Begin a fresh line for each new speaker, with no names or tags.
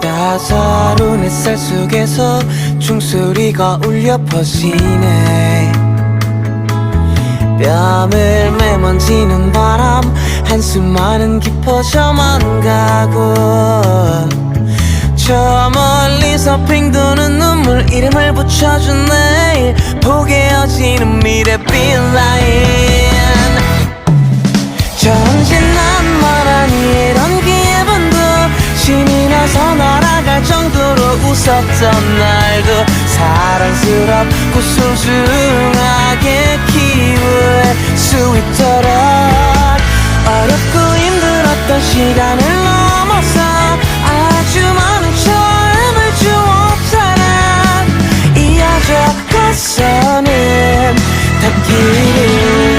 따사로운 햇살 속에서 종소리가 울려 퍼지네. 뺨을 메만지는 바람 한숨만은 깊어져만 가고. 저 멀리서 핑 도는 눈물 이름을 붙여준 내일. 포개어지는 있었던 날도 사랑스럽고 소중하게 키울 수 있도록 어렵고 힘들었던 시간을